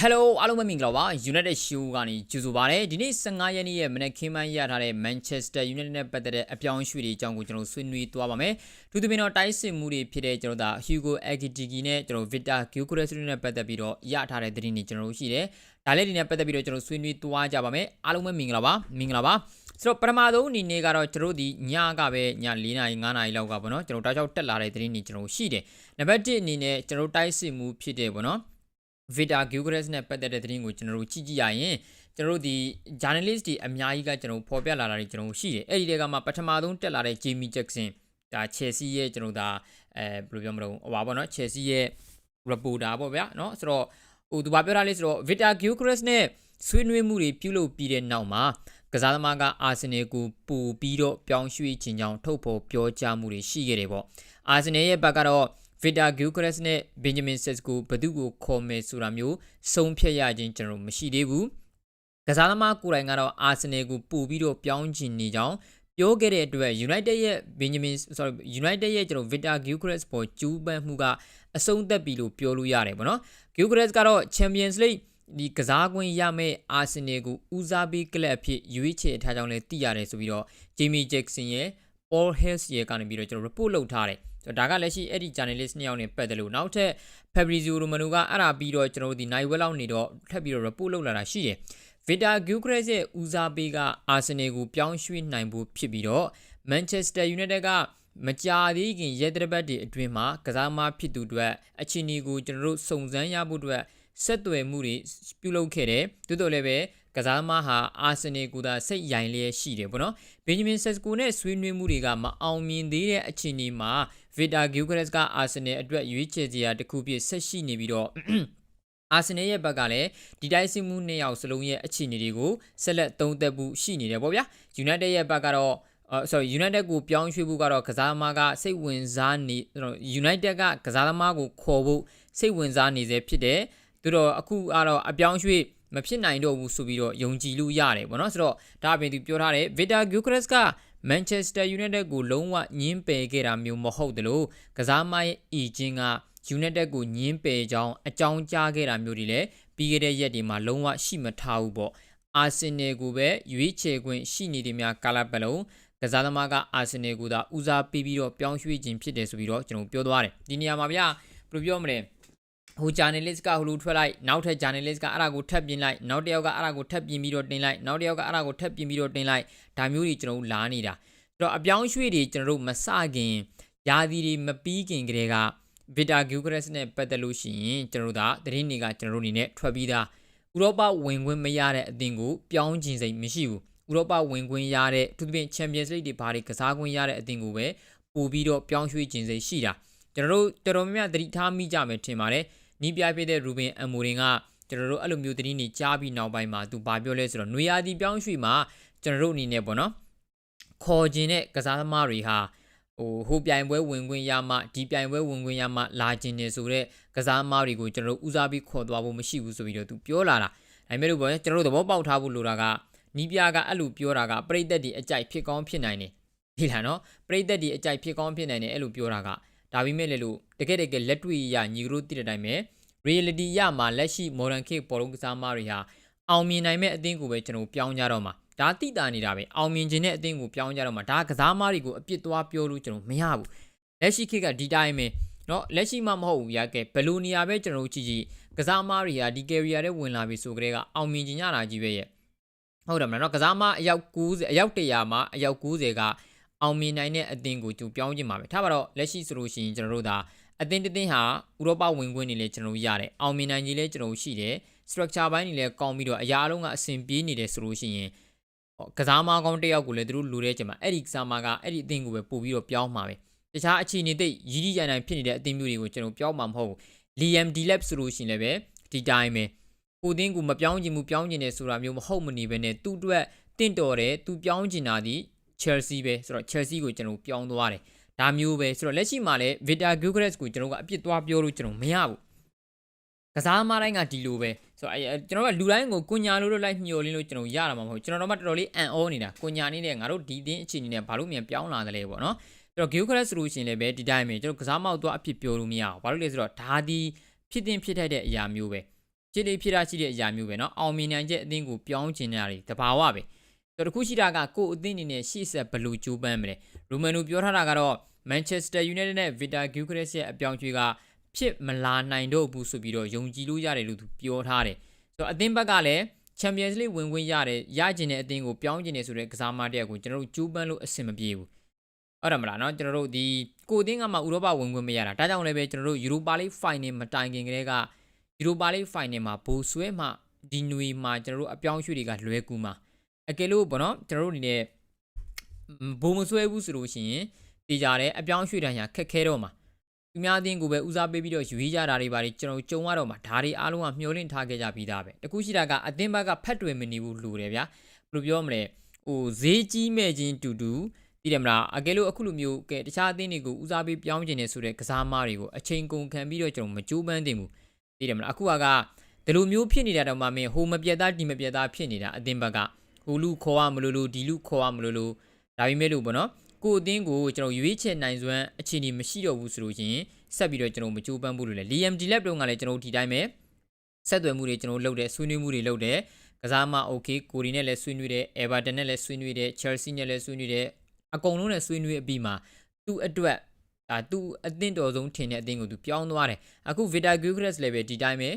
Hello အားလုံးပဲမင်္ဂလာပါ United Show ကနေကြိုဆိုပါရစေဒီနေ့15ရက်နေ့ရဲ့မနေ့ခင်းပိုင်းရထားတဲ့ Manchester United နဲ့ပတ်သက်တဲ့အပြောင်းအရွှေ့တွေအကြောင်းကိုကျွန်တော်ဆွေးနွေးသွားပါမယ်။သူသဖြင့်တော့တိုက်စစ်မှုတွေဖြစ်တဲ့ကျွန်တော်တို့ Hugo Ekitike နဲ့ကျွန်တော် Victor Gyökeres တို့နဲ့ပတ်သက်ပြီးတော့ရထားတဲ့သတင်းတွေကျွန်တော်တို့ရှိတယ်။ဒါလည်းဒီနဲ့ပတ်သက်ပြီးတော့ကျွန်တော်ဆွေးနွေးသွားကြပါမယ်။အားလုံးပဲမင်္ဂလာပါမင်္ဂလာပါ။ဆိုတော့ပထမဆုံးအနေနဲ့ကတော့ကျွန်တော်တို့ဒီညကပဲည4နာရီ5နာရီလောက်ကပေါ့နော်ကျွန်တော်တောက်ချောက်တက်လာတဲ့သတင်းတွေကျွန်တော်ရှိတယ်။နံပါတ်1အနေနဲ့ကျွန်တော်တိုက်စစ်မှုဖြစ်တဲ့ပေါ့နော်။ Vita Gugres နဲ့ပတ်သက်တဲ့သတင်းကိုကျွန်တော်တို့ကြည့်ကြည့်ရရင်ကျွန်တော်တို့ဒီ journalist တွေအများကြီးကကျွန်တော်ဖော်ပြလာတာတွေကျွန်တော်ရှိတယ်အဲ့ဒီတဲကမှပထမဆုံးတက်လာတဲ့ Jamie Jackson ဒါ Chelsea ရဲ့ကျွန်တော်ဒါအဲဘယ်လိုပြောမလို့ဟိုပါပေါ့နော် Chelsea ရဲ့ reporter ပေါ့ဗျာနော်ဆိုတော့ဟိုသူဘာပြောတာလဲဆိုတော့ Vita Gugres နဲ့ဆွေးနွေးမှုတွေပြုလုပ်ပြီးတဲ့နောက်မှာကစားသမားကအာဆင်နယ်ကိုပူပြီးတော့ပြောင်းရွှေ့ခြင်းကြောင့်ထုတ်ဖော်ပြောကြားမှုတွေရှိခဲ့တယ်ပေါ့အာဆင်နယ်ရဲ့ဘက်ကတော့ Victor Gilchrist နဲ့ Benjamin Sesko ဘသူကိုခေါ်မယ်ဆိုတာမျိုးဆုံးဖြတ်ရခြင်းကျွန်တော်မရှိသေးဘူး။ကစားသမားကိုယ်တိုင်ကတော့ Arsenal ကိုပို့ပြီးတော့ပြောင်းချင်နေကြောင်းပြောခဲ့တဲ့အတွက် United ရဲ့ Benjamin sorry United ရဲ့ကျွန်တော် Victor Gilchrist ပေါ်ကျူးပန်းမှုကအဆုံးသက်ပြီလို့ပြောလို့ရတယ်ပေါ့နော်။ Gilchrist ကတော့ Champions League ဒီကစားကွင်းရမယ့်အာဆင်နယ်ကိုဦးစားပေးကလပ်အဖြစ်ရွေးချယ်ထားကြောင်းလည်းသိရတယ်ဆိုပြီးတော့ Jamie Jackson ရဲ့ Paul Hills ရဲ့ကနေပြီးတော့ကျွန်တော် report လုပ်ထားတယ် ဆိုတော့ဒါကလည်းရှိအဲ့ဒီ journalist နှစ်ယောက်နဲ့ပတ်သက်လို့နောက်ထပ် Fabrizio Romano ကအဲ့ဒါပြီးတော့ကျွန်တော်တို့ဒီနိုင်ဝက်လောက်နေတော့ထပ်ပြီးတော့ report လုပ်လာတာရှိတယ် Victor Gilchrist ရဲ့ဦးစားပေးက Arsenal ကိုပြောင်းရွှေ့နိုင်ဖို့ဖြစ်ပြီးတော့ Manchester United ကမကြာသေးခင်ရဲတပတ်တွေအတွင်းမှာကစားမဖြစ်သူတွေအခြေအနေကိုကျွန်တော်တို့စုံစမ်းရဖို့အတွက်ဆက်သွယ်မှုတွေပြုလုပ်ခဲ့တယ်။တိုးတော်လည်းပဲ ကစားသမားဟာအာဆင်နယ်ကိုသာစိတ်ရိုင်လျက်ရှိတယ်ပေါ့နော်ဘင်ဂျမင်ဆက်စကိုနဲ့ဆွေးနွေးမှုတွေကမအောင်မြင်သေးတဲ့အခြေအနေမှာဗီတာဂီယိုဂရက်စ်ကအာဆင်နယ်အတွက်ရွေးချယ်စရာတစ်ခုဖြစ်ဆက်ရှိနေပြီးတော့အာဆင်နယ်ရဲ့ဘက်ကလည်းဒီတိုက်စစ်မှုနှစ်ယောက်စလုံးရဲ့အခြေအနေတွေကိုဆက်လက်သုံးသပ်မှုရှိနေတယ်ပေါ့ဗျာယူနိုက်တက်ရဲ့ဘက်ကတော့အော် sorry United ကိုပြောင်းရွှေ့ဖို့ကတော့ကစားသမားကစိတ်ဝင်စားနေ United ကကစားသမားကိုခေါ်ဖို့စိတ်ဝင်စားနေစေဖြစ်တယ်သူတော့အခုကတော့အပြောင်းရွှေ့ မဖြစ်နိုင်တော့ဘူးဆိုပြီးတော့ယုံကြည်လို့ရတယ်ပေါ့နော်ဆိုတော့ဒါအပြင်သူပြောထားတယ် Victor Gyokeres က Manchester United ကိုလုံးဝညှင်းပယ်ခဲ့တာမျိုးမဟုတ်တယ်လို့ကစားမရဲ့အီဂျင်က United ကိုညှင်းပယ်ကြောင်းအကြောင်းကြားခဲ့တာမျိုးတွေလည်းပြီးခဲ့တဲ့ရက်တွေမှာလုံးဝရှိမထားဘူးပေါ့အာဆင်နယ်ကိုပဲရွေးချယ်ခွင့်ရှိနေတယ်များကာလပတ်လုံးကစားသမားကအာဆင်နယ်ကိုသာဦးစားပေးပြီးတော့ပြောင်းရွှေ့ခြင်းဖြစ်တယ်ဆိုပြီးတော့ကျွန်တော်ပြောသွားတယ်ဒီနေရာမှာဗျာဘယ်လိုပြောမလဲ ဟို journalist ကဟိုလိုထွက်လိုက်နောက်ထပ် journalist ကအဲ့ဒါကိုထပ်ပြင်လိုက်နောက်တစ်ယောက်ကအဲ့ဒါကိုထပ်ပြင်ပြီးတော့တင်လိုက်နောက်တစ်ယောက်ကအဲ့ဒါကိုထပ်ပြင်ပြီးတော့တင်လိုက်ဒါမျိုးတွေကျွန်တော်တို့လာနေတာအဲ့တော့အပြောင်းရွှေ့တွေကျွန်တော်တို့မစခင်ယာသီတွေမပြီးခင်ကတည်းက Vita Gilchrist နဲ့ပတ်သက်လို့ရှိရင်ကျွန်တော်တို့ဒါသတင်းတွေကကျွန်တော်တို့အနေနဲ့ထွက်ပြီးသားဥရောပဝင်ခွင့်မရတဲ့အသင်းကိုပြောင်းကျင်စိတ်မရှိဘူးဥရောပဝင်ခွင့်ရတဲ့သူသဖြင့် Champions League တွေဘာတွေကစားခွင့်ရတဲ့အသင်းကိုပဲပို့ပြီးတော့ပြောင်းရွှေ့ကျင်စိတ်ရှိတာကျွန်တော်တို့တော်တော်များများသတိထားမိကြမယ်ထင်ပါတယ် နီးပြဖြစ်တဲ့ရူဘင်အမိုရင်ကကျွန်တော်တို့အဲ့လိုမျိုးသတင်းတွေကြားပြီးနောက်ပိုင်းမှာသူဘာပြောလဲဆိုတော့နွေရာသီပြောင်းရွှေ့မှာကျွန်တော်တို့အနေနဲ့ပေါ့နော်ခေါ်ခြင်းတဲ့ကစားသမားတွေဟာဟိုဟိုပြိုင်ပွဲဝင်ခွင့်ရမှဒီပြိုင်ပွဲဝင်ခွင့်ရမှလာခြင်းနေဆိုတဲ့ကစားသမားတွေကိုကျွန်တော်တို့ဦးစားပေးခေါ်သွားဖို့မရှိဘူးဆိုပြီးတော့သူပြောလာတာဒါပေမဲ့လို့ပေါ့ကျွန်တော်တို့သဘောပေါက်ထားဖို့လိုတာကနီးပြကအဲ့လိုပြောတာကပြိသက်ဒီအကြိုက်ဖြစ်ကောင်းဖြစ်နိုင်တယ်ဒီလားနော်ပြိသက်ဒီအကြိုက်ဖြစ်ကောင်းဖြစ်နိုင်တယ်အဲ့လိုပြောတာက ဒါပေမဲ့လေလို့တကယ်တကယ်လက်တွေ့ရညီကတို့တည်တဲ့အတိုင်းပဲ reality ရမှာလက်ရှိ modern kick ပေါ်လုံးကစားမတွေဟာအောင်မြင်နိုင်မဲ့အသင်းကိုပဲကျွန်တော်ပြောင်းကြတော့မှာဒါတိတာနေတာပဲအောင်မြင်ခြင်းတဲ့အသင်းကိုပြောင်းကြတော့မှာဒါကစားမတွေကိုအပြစ်သွားပြောလို့ကျွန်တော်မရဘူးလက်ရှိ kick ကဒီတိုင်းပဲเนาะလက်ရှိမှမဟုတ်ဘူးရကဲဘယ်လိုနေရာပဲကျွန်တော်ကြည့်ကြည့်ကစားမတွေကဒီ career ထဲဝင်လာပြီဆိုကြတဲ့ကအောင်မြင်ခြင်းရတာကြီးပဲရဲ့ဟုတ်တယ်မလားเนาะကစားမအယောက်90အယောက်100မှာအယောက်90က အောင်မြင်နိုင်တဲ့အသင်းကိုကျူပြောင်းခြင်းပါပဲထားပါတော့လက်ရှိဆိုလို့ရှိရင်ကျွန်တော်တို့ဒါအသင်းတစ်သင်းဟာဥရောပဝင်ခွင့်တွေလည်းကျွန်တော်ရတယ်အောင်မြင်နိုင်ကြီးလည်းကျွန်တော်ရှိတယ် structure ဘိုင်းတွေလည်းကောင်းပြီးတော့အရာအလုံးကအဆင်ပြေနေတယ်ဆိုလို့ရှိရင်ကစားမကောင်းတစ်ယောက်ကိုလည်းသူတို့လူတဲ့ချိန်မှာအဲ့ဒီကစားမကအဲ့ဒီအသင်းကိုပဲပို့ပြီးတော့ပြောင်းမှာပဲတခြားအခြေအနေသိရည်ရည်ရိုင်ရိုင်ဖြစ်နေတဲ့အသင်းမျိုးတွေကိုကျွန်တော်ပြောင်းမှာမဟုတ်ဘူး Liam Delap ဆိုလို့ရှိရင်လည်းပဲဒီတိုင်းပဲကိုသင်းကိုမပြောင်းချင်ဘူးပြောင်းချင်တယ်ဆိုတာမျိုးမဟုတ်မနေပဲနဲ့သူ့အတွက်တင့်တော်တယ်သူပြောင်းချင်တာဒီ Chelsea ပဲဆိုတော့ Chelsea ကိုကျွန်တော်ပြောင်းသွားတယ်ဒါမျိုးပဲဆိုတော့လက်ရှိမှာလည်း Victor Gyokeres ကိုကျွန်တော်ကအပြစ်သွားပြောလို့ကျွန်တော်မရဘူးကစားမတိုင်းကဒီလိုပဲဆိုတော့ကျွန်တော်ကလူတိုင်းကိုကုညာလို့လိုက်ညှို့လင်းလို့ကျွန်တော်ရတာမှမဟုတ်ကျွန်တော်တော့မှတော်တော်လေးအန်အောနေတာကုညာနေနဲ့ငါတို့ဒီတင်းအခြေအနေနဲ့ဘာလို့မြန်ပြောင်းလာတယ်လဲပေါ့နော်ကျွန်တော် Gyokeres ဆိုလို့ရှိရင်လည်းပဲဒီတိုင်းပဲကျွန်တော်ကစားမောက်သွားအပြစ်ပြောလို့မရဘူးဘာလို့လဲဆိုတော့ဒါဒီဖြ ဖြစ်တင်ဖြစ်ထိုက်တဲ့အရာမျိုးပဲဖြစ်လေဖြစ်တာရှိတဲ့အရာမျိုးပဲเนาะအောင်မြင်နိုင်ချက်အသင်းကိုပြောင်းကျင်နေတာတွေတဘာဝပဲဆို တော့တခုရှိတာကကိုယ်အသင်းအနေနဲ့ရှေ့ဆက်ဘယ်လိုကြိုးပမ်းမလဲရိုမန်နိုပြောထားတာကတော့ Manchester United နဲ့ Vita Gyökeres ရဲ့အပြောင်းအရွှေ့ကဖြစ်မလာနိုင်တော့ဘူးဆိုပြီးတော့ယုံကြည်လို့ရတယ်လို့သူပြောထားတယ်ဆိုတော့အသင်းဘက်ကလည်း Champions League ဝင်ခွင့်ရတယ်ရကျင်တဲ့အသင်းကိုပြောင်းကျင်နေဆိုတဲ့ကစားမတစ်ယောက်ကိုကျွန်တော်တို့ကြိုးပမ်းလို့အဆင်မပြေဘူးအဲ့ဒါမလားเนาะကျွန်တော်တို့ဒီကိုအသင်းကမှဥရောပဝင်ခွင့်မရတာဒါကြောင့်လည်းပဲကျွန်တော်တို့ Europa League Final မတိုင်ခင်ကတည်းက Europa League Final မှာဘိုးဆွဲမှဒီနွေမှာကျွန်တော်တို့အပြောင်းရွှေ့တွေကလွဲကူမှာ အကယ်လို့ပေါ့နော်ကျွန်တော်တို့အနေနဲ့ဘိုးမဆွဲဘူးဆိုလို့ရှိရင်တည်ကြတယ်အပြောင်းရွှေ့တိုင်းဟာခက်ခဲတော့မှာသူများအသင်းကိုပဲဦးစားပေးပြီးတော့ယူရကြတာတွေပါတွေကျွန်တော်ကြုံရတော့မှာဒါတွေအားလုံးကမျောလင့်ထားခဲ့ကြပြီးသားပဲတခုရှိတာကအသင်းဘက်ကဖတ်တွယ်မနေဘူးလို့တယ်ဗျာဘယ်လိုပြောမလဲဟိုဈေးကြီးမဲ့ချင်းတူတူသိတယ်မလားအကယ်လို့အခုလိုမျိုးကဲတခြားအသင်းတွေကိုဦးစားပေးပြောင်းကျင်နေဆိုတဲ့ကစားမတွေကိုအချိန်ကုန်ခံပြီးတော့ကျွန်တော်မကြိုးပမ်းသင့်ဘူးသိတယ်မလားအခုကဒီလိုမျိုးဖြစ်နေတာတော့မှမင်းဟိုမပြတ်သားဒီမပြတ်သားဖြစ်နေတာအသင်းဘက်က ဟိုလူခေါ်ရမလို့လို့ဒီလူခေါ်ရမလို့လို့ဒါပေမဲ့လို့ပေါ့နော်ကိုအသင်းကိုကျွန်တော်ရွေးချယ်နိုင်စွမ်းအခြေအနေမရှိတော့ဘူးဆိုလို့ချင်းဆက်ပြီးတော့ကျွန်တော်မကြိုးပမ်းဘူးလို့လေ Liam Delap တုန်းကလည်းကျွန်တော်ဒီတိုင်းပဲဆက်သွယ်မှုတွေကျွန်တော်လုပ်တယ်ဆွေးနွေးမှုတွေလုပ်တယ်ကစားမ okay ကိုရီနဲ့လည်းဆွေးနွေးတယ် Everton နဲ့လည်းဆွေးနွေးတယ် Chelsea နဲ့လည်းဆွေးနွေးတယ်အကုန်လုံးနဲ့ဆွေးနွေးအပြီးမှာသူ့အတွက်ဒါသူအသင့်တော်ဆုံးထင်တဲ့အသင်းကိုသူပြောင်းသွားတယ်အခု Vita Gyökeres လည်းပဲဒီတိုင်းပဲ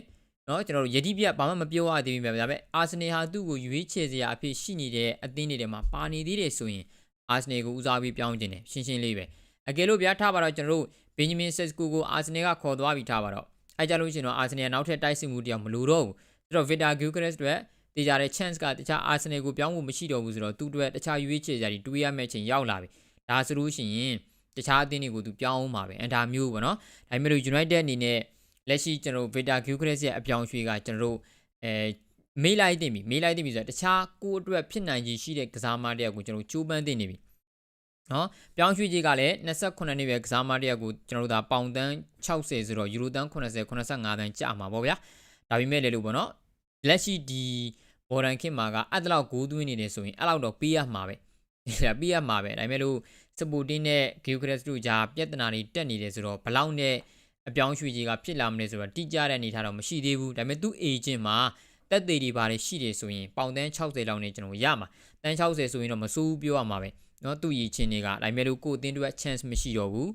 နော်ကျွန်တော်တို့ယတိပြဘာမှမပြောရသေးဘူးပဲဒါပေမဲ့အာဆင်နယ်ဟာသူ့ကိုရွေးချယ်စရာအဖြစ်ရှိနေတဲ့အသင်းတွေထဲမှာပါနေသေးတယ်ဆိုရင်အာဆင်နယ်ကိုဦးစားပေးပြောင်းခြင်းတယ်ရှင်းရှင်းလေးပဲအကယ်လို့ဗျာထားပါတော့ကျွန်တော်တို့ဘင်ဂျမင်ဆက်စကူကိုအာဆင်နယ်ကခေါ်သွားပြီးထားပါတော့အဲကြလို့ရှိရင်တော့အာဆင်နယ်ကနောက်ထပ်တိုက်စစ်မှုတရားမလိုတော့ဘူးဆိုတော့ဗစ်တာဂူကရက်စ်တို့တေချာတဲ့ chance ကတခြား Arsenal ကိုပြောင်းဖို့မရှိတော့ဘူးဆိုတော့သူ့အတွက်တခြားရွေးချယ်စရာတွေတွေးရမယ့်အချိန်ရောက်လာပြီဒါဆိုလို့ရှိရင်တခြားအသင်းတွေကိုသူပြောင်းအောင်ပါပဲအန်တာမျိုးပေါ့နော်ဒါပေမဲ့လို့ United အနေနဲ့ လက်ရှိကျွန်တော်တို့ Vita Gyökeres ရဲ့အပြောင်းရွှေ့ကကျွန်တော်တို့အဲမေးလိုက်တင်ပြီမေးလိုက်တင်ပြီဆိုတော့တခြားကိုယ့်အတွက်ဖြစ်နိုင်ကြီးရှိတဲ့ကစားမတစ်ယောက်ကိုကျွန်တော်ကြိုးပမ်းတင်နေပြီနော်ပြောင်းရွှေ့ကြီးကလည်း28နှစ်ပဲကစားမတစ်ယောက်ကိုကျွန်တော်တို့ဒါပေါင်တန်း60ဆိုတော့ယူရိုတန်း80 85တန်းကြာမှာပေါ့ဗျာဒါပေမဲ့လေလို့ပေါ့နော်လက်ရှိဒီဘော်ဒန်ခင်မာကအဲ့ဒါလောက်ဂိုးသွင်းနေတယ်ဆိုရင်အဲ့လောက်တော့ပေးရမှာပဲဒါပေးရမှာပဲဒါပေမဲ့လို့စပူတင်နဲ့ဂီယိုဂရက်စ်တို့ကြားပြဿနာတွေတက်နေတယ်ဆိုတော့ဘလောက်နဲ့ အပြောင်းရွှေ့ကြီးကဖြစ်လာမလဲဆိုတော့တိကျတဲ့အနေထားတော့မရှိသေးဘူးဒါပေမဲ့သူ့အေဂျင့်မှာတက်သေးတွေပါတယ်ရှိတယ်ဆိုရင်ပေါင်တန်း60လောက်နဲ့ကျွန်တော်ရမှာတန်း60ဆိုရင်တော့မစိုးဘူးပြောရမှာပဲเนาะသူ့ရည်ချင်းတွေကဒါပေမဲ့လို့ကိုအတင်းတို့ chance မရှိတော့ဘူး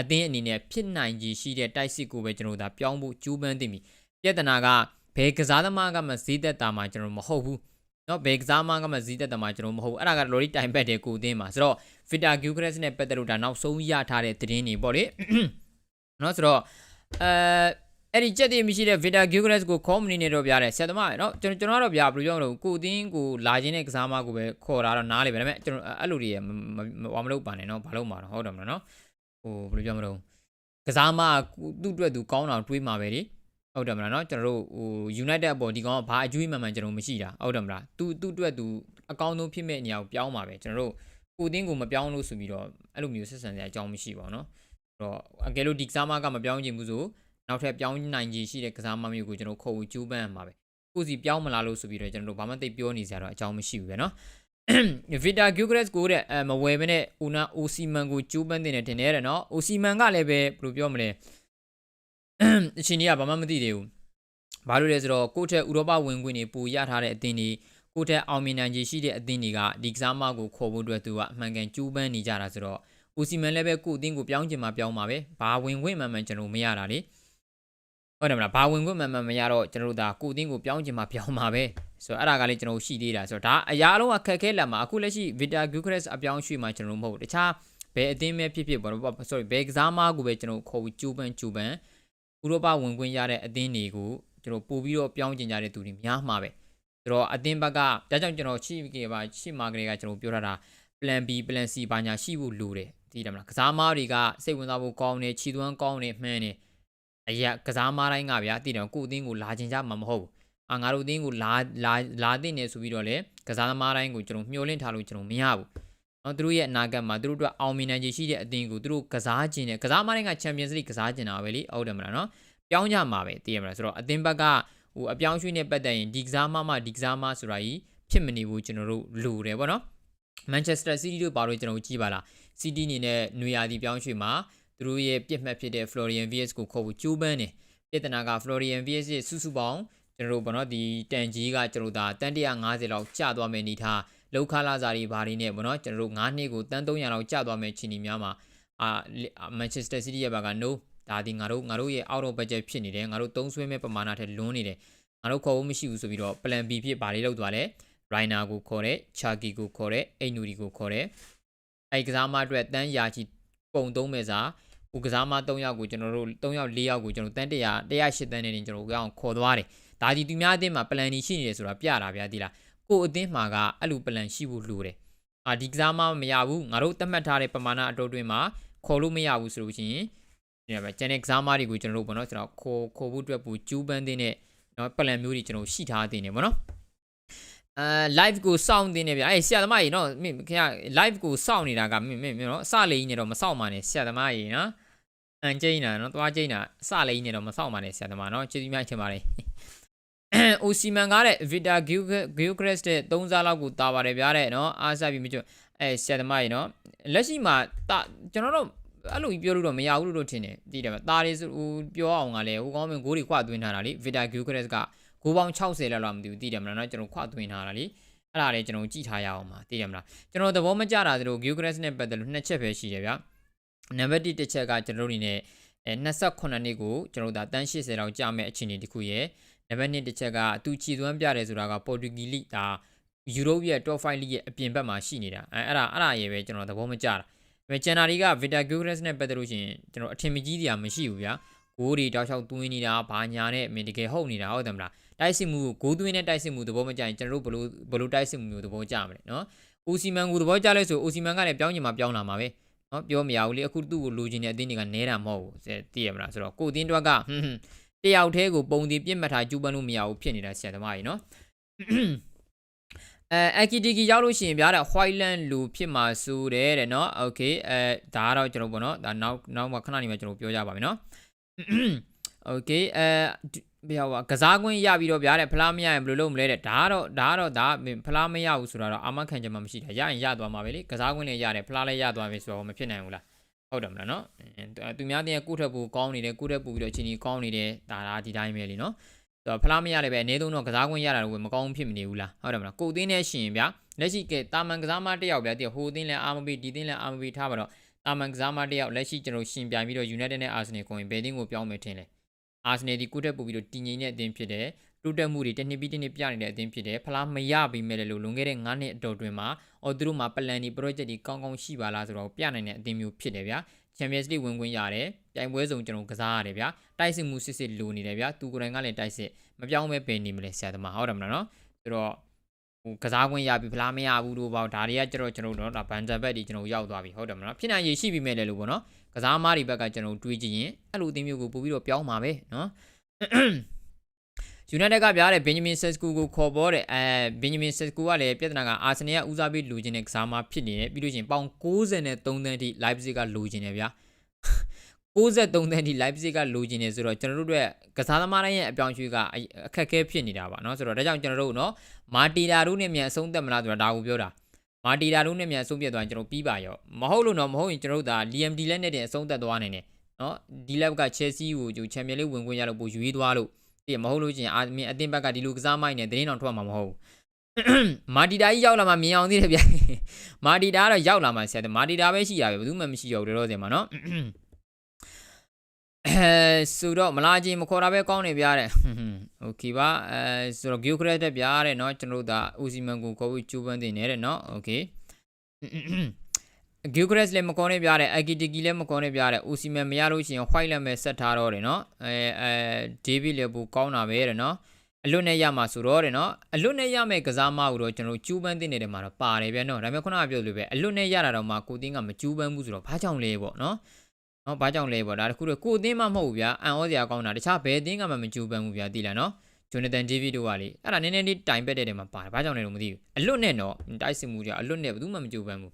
အတင်းအနေနဲ့ဖြစ်နိုင်ကြီးရှိတဲ့တိုက်စစ်ကိုပဲကျွန်တော်ဒါပြောင်းဖို့ကြိုးပမ်းသိပြီပြဿနာကဘယ်ကစားသမားကမှဈေးသက်တာမှကျွန်တော်မဟုတ်ဘူးနော်ဘယ်ကစားမကမှဈေးသက်တယ်မှာကျွန်တော်မဟုတ်ဘူးအဲ့ဒါကလော်ရီတိုင်ဘက်တဲ့ကိုအသင်းမှာဆိုတော့ Vita Gyökeres နဲ့ပတ်သက်လို့ဒါနောက်ဆုံးရထားတဲ့သတင်းတွေပေါ့လေ နော်ဆိုတော့အဲအဲ့ဒီချက်တည်းမရှိတဲ့ Vita Gyökeres ကို community နဲ့တော့ပြရတယ်ဆက်သမားเนาะကျွန်တော်ကျွန်တော်ကတော့ဗျာဘယ်လိုပြောမလို့ကိုအသင်းကိုလာခြင်းတဲ့ကစားမကိုပဲခေါ်တာတော့နားလေပဲဒါပေမဲ့ကျွန်တော်အဲ့လိုတွေဟောမလုပ်ပါနဲ့เนาะဘာလို့မှာတော့ဟုတ်တယ်မလားเนาะဟိုဘယ်လိုပြောမလို့ကစားမသူ့အတွက်သူကောင်းအောင်တွေးမှာပဲလေဟုတ်တယ်မလားเนาะကျွန်တော်တို့ဟို United ပေါ်ဒီကောင်ကဘာအကျွေးမှန်မှန်ကျွန်တော်မရှိတာဟုတ်တယ်မလားသူသူ့အတွက်သူအကောင်းဆုံးဖြစ်မဲ့နေရာကိုပြောင်းပါပဲကျွန်တော်တို့ကိုအသင်းကိုမပြောင်းလို့ဆိုပြီးတော့အဲ့လိုမျိုးဆက်ဆံစရာအကြောင်းမရှိပါဘူးเนาะအဲ့ တော့အကယ်လို့ဒီကစားမကမပြောင်းချင်ဘူးဆိုနောက်ထပ်ပြောင်းနိုင်ကြီးရှိတဲ့ကစားမမျိုးကိုကျွန်တော်ခုတ်ကျူးပန်းမှာပဲကိုစီပြောင်းမလာလို့ဆိုပြီးတော့ကျွန်တော်တို့ဘာမှသိပြောနေစရာတော့အကြောင်းမရှိဘူးပဲเนาะ Vita Gyökeres ကိုတဲ့အမဝယ်ဘဲနဲ့ Una Osiman ကိုကျူးပန်းတင်တယ်တင်တယ်တဲ့เนาะ Osiman ကလည်းပဲဘယ်လိုပြောမလဲအချင်းကြီးကဘာမှမသိသေးဘူးဘာလို့လဲဆိုတော့ကိုယ့်ထက်ဥရောပဝင်ခွင့်တွေပူရထားတဲ့အသင်းတွေကိုယ့်ထက်အောင်မြင်နိုင်ခြေရှိတဲ့အသင်းတွေကဒီကစားမကိုခေါ်ဖို့အတွက်သူကအမှန်ကန်ကြိုးပမ်းနေကြတာဆိုတော့ ဦးစီမန်လည်းပဲကိုယ့်အသင်းကိုပြောင်းချင်မှပြောင်းမှာပဲဘာဝင်ခွင့်မှန်မှန်ကျွန်တော်မရတာလေဟုတ်တယ်မလားဘာဝင်ခွင့်မှန်မှန်မရတော့ကျွန်တော်တို့ဒါကိုယ့်အသင်းကိုပြောင်းချင်မှပြောင်းမှာပဲဆိုတော့အဲ့ဒါကလည်းကျွန်တော်ရှိသေးတာဆိုတော့ဒါအရာလုံးအခက်ခဲလာမှာအခုလက်ရှိ Vita Gyökeres အပြောင်းရွှေ့မှာကျွန်တော်မဟုတ်တခြားဘယ်အသင်းပဲဖြစ်ဖြစ်ပေါ့ sorry ဘယ်ကစားမကိုပဲကျွန်တော်ခေါ်ပြီးကြိုးပမ်းကြိုးပမ်းဥရောပဝင်ခွင့်ရတဲ့အသင်းတွေကိုကျွန်တော်ပို့ပြီးတော့ပြောင်းကျင်ကြတဲ့သူတွေများမှာပဲဆိုတော့အသင်းဘက်ကဒါကြောင့်ကျွန်တော်ရှိကေပါရှိမှာကလေးကကျွန်တော်ပြောထားတာ plan B plan C ဘာညာရှိဖို့လိုတယ် သိတယ်မလားကစားမားတွေကစိတ်ဝင်စားဖို့ကောင်းတယ်ခြေသွမ်းကောင်းတယ်မှန်းတယ်အရကစားမားတိုင်းကဗျာသိတယ်ကိုအသင်းကိုလာကျင်ကြမှာမဟုတ်ဘူးအာငါတို့အသင်းကိုလာလာလာတဲ့နေဆိုပြီးတော့လေကစားသမားတိုင်းကိုကျွန်တော်မျှော်လင့်ထားလို့ကျွန်တော်မရဘူးနော်သူတို့ရဲ့အနာဂတ်မှာသူတို့အတွက်အောင်မြင်နိုင်ခြေရှိတဲ့အသင်းကိုသူတို့ကစားခြင်းနဲ့ကစားမားတိုင်းကချန်ပီယံစ်လိကစားခြင်းတာပဲလေဟုတ်တယ်မလားနော်ပြောင်းကြမှာပဲသိရမလားဆိုတော့အသင်းဘက်ကဟိုအပြောင်းရွှေ့နဲ့ပတ်သက်ရင်ဒီကစားမမဒီကစားမဆိုတာကြီးဖြစ်မနေဘူးကျွန်တော်တို့လိုတယ်ပေါ့နော်မန်ချက်စတာစီးတီးတို့ဘာလို့ကျွန်တော်ကြည့်ပါလား စီးတီးအနေနဲ့နွေရာသီပြောင်းရွှေ့မှာသူတို့ရဲ့ပြစ်မှတ်ဖြစ်တဲ့ Florian Vs ကိုခေါ်ဖို့ကြိုးပမ်းတယ်ပြဿနာက Florian VS ရဲ့စုစုပေါင်းကျွန်တော်တို့ဘောနော်ဒီတန်ကြီးကကျွန်တော်တို့ဒါတန်150လောက်ကျသွားမယ်အနေထားလောက်ခလာစာတွေဘာတွေနဲ့ဘောနော်ကျွန်တော်တို့9နှစ်ကိုတန်300လောက်ကျသွားမယ်ချီနီများမှာအာမန်ချက်စတာစီးတီးရဲ့ဘက်က no ဒါဒီငါတို့ငါတို့ရဲ့ out of budget ဖြစ်နေတယ်ငါတို့သုံးဆွဲမဲ့ပမာဏထက်လွန်းနေတယ်ငါတို့ခေါ်ဖို့မရှိဘူးဆိုပြီးတော့ plan B ဖြစ်ဘာလေးလောက်သွားလဲ Rainer ကိုခေါ်တဲ့ Chaki ကိုခေါ်တဲ့ Ainuri ကိုခေါ်တဲ့ အဲကစားမအတွက်တန်းရာချီပုံသုံးမဲ့စာဟိုကစားမ3ယောက်ကိုကျွန်တော်တို့3ယောက်4ယောက်ကိုကျွန်တော်တန်း100 108တန်းနဲ့ကျွန်တော်တို့အောင်ခေါ်သွားတယ်ဒါဒီသူများအသင်းမှာ plan ရှိနေတယ်ဆိုတာပြတာဗျာဒီလားကိုအသင်းမှာကအဲ့လို plan ရှိဖို့လိုတယ်အာဒီကစားမမရဘူးငါတို့သတ်မှတ်ထားတဲ့ပမာဏအတိုးတွင်းမှာခေါ်လို့မရဘူးဆိုလို့ရှိရင်ဒီမှာကျန်တဲ့ကစားမတွေကိုကျွန်တော်တို့ပေါ့နော်ကျွန်တော်ခေါ်ခေါ်ဖို့အတွက်ပူကျူးပန်းတဲ့နဲ့နော် plan မျိုးတွေကျွန်တော်ရှိထားတဲ့နေပေါ့နော် အဲ live ကိုစောင့်တင်နေဗျအဲဆရာသမားကြီးနော်မင်းခင်ဗျ live ကိုစောင့်နေတာကမင်းမင်းနော်အစလေးကြီးနေတော့မစောင့်ပါနဲ့ဆရာသမားကြီးနော်အန်ကျိန်းတာနော်သွားကျိန်းတာအစလေးကြီးနေတော့မစောင့်ပါနဲ့ဆရာသမားနော်ကျေးဇူးများချင်ပါတယ်အိုစီမန်ကားတဲ့ Vita Gilchrist တဲ့3စားလောက်ကိုတာပါတယ်ဗျာတဲ့နော်အားစားပြီးမကျွအဲဆရာသမားကြီးနော်လက်ရှိမှာတာကျွန်တော်တို့အဲ့လိုပြောလို့တော့မရဘူးလို့ထင်တယ်တည်တယ်မတာတွေဆိုပြောအောင်ကလည်းဟိုကောင်းမင်းဂိုးတွေခွသွင်းထားတာလေ Vita Gilchrist က ဂိုးပေါင်း60လောက်လောက်မသိဘူးတည်တယ်မလားနော်ကျွန်တော်ခွသွင်းထားတာလေအဲ့ဒါလေးကျွန်တော်ကြည့်ထားရအောင်ပါတည်တယ်မလားကျွန်တော်သဘောမကျတာတို့ Gilchrist နဲ့ပတ်သက်လို့နှစ်ချက်ပဲရှိတယ်ဗျာနံပါတ်1တစ်ချက်ကကျွန်တော်တို့အနေနဲ့အဲ28နှစ်ကိုကျွန်တော်တို့ဒါတန်း80လောက်ကြာမဲ့အခြေအနေတစ်ခုရဲ့နံပါတ်2တစ်ချက်ကသူချီသွမ်းပြတယ်ဆိုတာကပေါ်တူဂီလိဒါယူရိုပရဲ့ top 5 league ရဲ့အပြင်ဘက်မှာရှိနေတာအဲအဲ့ဒါအဲ့ဒါရဲ့ပဲကျွန်တော်သဘောမကျတာဒါပေမဲ့ဂျန်နာရီက Vita Gilchrist နဲ့ပတ်သက်လို့ရှိရင်ကျွန်တော်အထင်မကြီးစရာမရှိဘူးဗျာဂိုးတွေတောက်လျှောက်သွင်းနေတာဘာညာနဲ့အမင်တကယ်ဟုတ်နေတာဟုတ်တယ်မလား တိုက်စစ်မှုကိုဂိုးသွင်းတဲ့တိုက်စစ်မှုသဘောမကျရင်ကျွန်တော်တို့ဘလို့ဘလို့တိုက်စစ်မှုမျိုးသဘောကျမလဲနော်အိုစီမန်ကိုသဘောကျလဲဆိုအိုစီမန်ကလည်းပြောင်းချင်မှပြောင်းလာမှာပဲနော်ပြောမရဘူးလေအခုသူ့ကိုလိုချင်တဲ့အသင်းတွေကနဲတာမဟုတ်ဘူးသိရမလားဆိုတော့ကိုအသင်းတွက်ကဟွန်းတယောက်တည်းကိုပုံတည်ပြစ်မှတ်ထားကျူးပန်းလို့မရဘူးဖြစ်နေတာဆရာသမားကြီးနော်အဲအကီတီကီရောက်လို့ရှိရင်ဗျာတဲ့ white land လူဖြစ်မှာဆိုတဲ့တဲ့နော် okay အဲဒါကတော့ကျွန်တော်ပေါ့နော်ဒါနောက်နောက်မှခဏနေမှကျွန်တော်ပြောကြပါမယ်နော် โอเคအဲဘယ်ဟောကစားကွင်းရပြီးတော့ဗျာတဲ့ဖလားမရရင်ဘယ်လိုလုပ်မလဲတဲ့ဒါကတော့ဒါကတော့ဒါဖလားမရဘူးဆိုတာတော့အာမခံချက်မှမရှိတာရရင်ရသွားမှာပဲလေကစားကွင်းလည်းရတယ်ဖလားလည်းရသွားပြီဆိုတော့မဖြစ်နိုင်ဘူးလားဟုတ်တယ်မလားနော်သူများတင်ကိုထက်ပူကောင်းနေတယ်ကိုထက်ပူပြီးတော့ချင်းကြီးကောင်းနေတယ်ဒါဒါဒီတိုင်းပဲလीနော်ဆိုတော့ဖလားမရလည်းပဲအနည်းဆုံးတော့ကစားကွင်းရတာတော့မကောင်းဖြစ်မနေဘူးလားဟုတ်တယ်မလားကိုသိနဲ့ရှင်ဗျာလက်ရှိကတာမန်ကစားမတယောက်ဗျာတဟိုသိလည်းအာမဘီဒီသိလည်းအာမဘီထားပါတော့တာမန်ကစားမတယောက်လက်ရှိကျွန်တော်ရှင်ပြိုင်ပြီးတော့ United နဲ့ Arsenal ကိုရင်ဘယ်တင်းကိုပြောင်းမယ်ထင်လဲ အာဆနယ်ဒီကိုတက်ပို့ပြီးတော့တည်ငြိမ်တဲ့အသင်းဖြစ်တယ်တိုးတက်မှုတွေတစ်နှစ်ပြီးတစ်နှစ်ပြနေတဲ့အသင်းဖြစ်တယ်ဖလားမရပြီးမဲ့လည်းလို့လွန်ခဲ့တဲ့9နှစ်အတော်တွင်မှာအော်သူတို့မှာ plan ဒီ project တွေကောင်းကောင်းရှိပါလားဆိုတော့ပြနိုင်တဲ့အသင်းမျိုးဖြစ်တယ်ဗျာ Champions League ဝင်ခွင့်ရတယ်ပြိုင်ပွဲစုံကျွန်တော်ကစားရတယ်ဗျာတိုက်စစ်မှုစစ်စစ်လိုနေတယ်ဗျာသူကိုယ်တိုင်ကလည်းတိုက်စစ်မပြောင်းပဲပင်နေမလဲဆရာသမားဟုတ်တယ်မလားနော်ဆိုတော့ဟိုကစားခွင့်ရပြီဖလားမရဘူးတို့ပေါ့ဒါတွေကကျတော့ကျွန်တော်တို့ဒါဘန်ဂျာဘက်တွေကျွန်တော်ရောက်သွားပြီဟုတ်တယ်မလားဖြစ်နိုင်ရရှိပြီမဲ့လေလို့ပေါ့နော် ကစားမားတွေဘက်ကကျွန်တော်တွေးကြည့်ရင်အဲ့လိုအသင်းမျိုးကိုပို့ပြီးတော့ပြောင်းမှာပဲနော် United ကပြားတဲ့ Benjamin Sesko ကိုခေါ်ပေါ်တဲ့အဲ Benjamin Sesko ကလည်းပြဿနာက Arsenal ကဦးစားပေးလူချင်းတဲ့ကစားမဖြစ်နေတယ်ပြီးလို့ရှိရင်ပေါင်63တန်းအထိ Leipzig ကလူချင်းတယ်ဗျာ63တန်းအထိ Leipzig ကလူချင်းနေဆိုတော့ကျွန်တော်တို့ရဲ့ကစားသမားတိုင်းရဲ့အပြောင်းအရွှေ့ကအခက်အခဲဖြစ်နေတာပါเนาะဆိုတော့ဒါကြောင့်ကျွန်တော်တို့เนาะမာတီတာတို့နဲ့မြန်အဆုံးသက်မလားဆိုတာဒါကိုပြောတာ ။မာတီတာတို့နဲ့မြန်ဆုံးပြတ်သွားရင်ကျွန်တော်ပြီးပါရော။မဟုတ်လို့တော့မဟုတ်ရင်ကျွန်တော်တို့ဒါ LMD လက်နဲ့တင်အဆုံးသက်သွားနိုင်တယ်။နော်ဒီလက်က Chelsea ကိုကျူ Champion League ဝင်ခွင့်ရလို့ပိုရွေးသွားလို့ဒီမဟုတ်လို့ချင်းအာမင်အသင်းဘက်ကဒီလိုကစားမိုက်နေတင်းတော်ထွက်မှာမဟုတ်ဘူး။မာတီတာကြီးရောက်လာမှမြင်အောင်သေးတယ်ဗျ။မာတီတာကတော့ရောက်လာမှဆရာတယ်။မာတီတာပဲရှိရပဲဘယ်သူမှမရှိရောဘူးတော်တော်စင်မှာနော်။ အဲဆိုတော့မလာချင်းမခေါ်တာပဲကောင်းနေဗျာတဲ့โอเคပါအဲဆိုတော့ geocrat တက်ဗျာတဲ့เนาะကျွန်တော်တို့ဒါဦးစီမန်ကိုခေါ်ပြီးကျူပန်းတင်နေတဲ့เนาะโอเคဂီဂရက်လည်းမကောင်းနေပြတယ်အကီတီကီလည်းမကောင်းနေပြတယ်အိုစီမန်မရလို့ရှိရင် white လည်းပဲဆက်ထားတော့တယ်နော်အဲအဲဒေးဗစ်လည်းဘူးကောင်းတာပဲတဲ့နော်အလွတ်နဲ့ရမှာဆိုတော့တယ်နော်အလွတ်နဲ့ရမယ့်ကစားမကိုတော့ကျွန်တော်ကျူးပန်းတင်နေတယ်မှာတော့ပါတယ်ဗျာနော်ဒါပေမဲ့ခုနကပြောလို့ပဲအလွတ်နဲ့ရတာတော့မှကိုတင်းကမကျူးပန်းဘူးဆိုတော့ဘာကြောင့်လဲပေါ့နော် နော်ဘာကြောင့်လဲပေါ့ဒါတခုတော့ကိုအသင်းမှမဟုတ်ဘူးဗျာအန်ဩစရာကောင်းတာတခြားဘယ်အသင်းကမှမကျူးပန်းဘူးဗျာသိလားနော်ဂျိုနသန်ဒေးဗစ်တို့ကလေအဲ့ဒါနည်းနည်းလေးတိုင်ပက်တဲ့တဲမှာပါတယ်ဘာကြောင့်လဲတော့မသိဘူးအလွတ်နဲ့တော့တိုက်စစ်မှုကြအလွတ်နဲ့ဘယ်သူမှမကျူးပန်းဘူး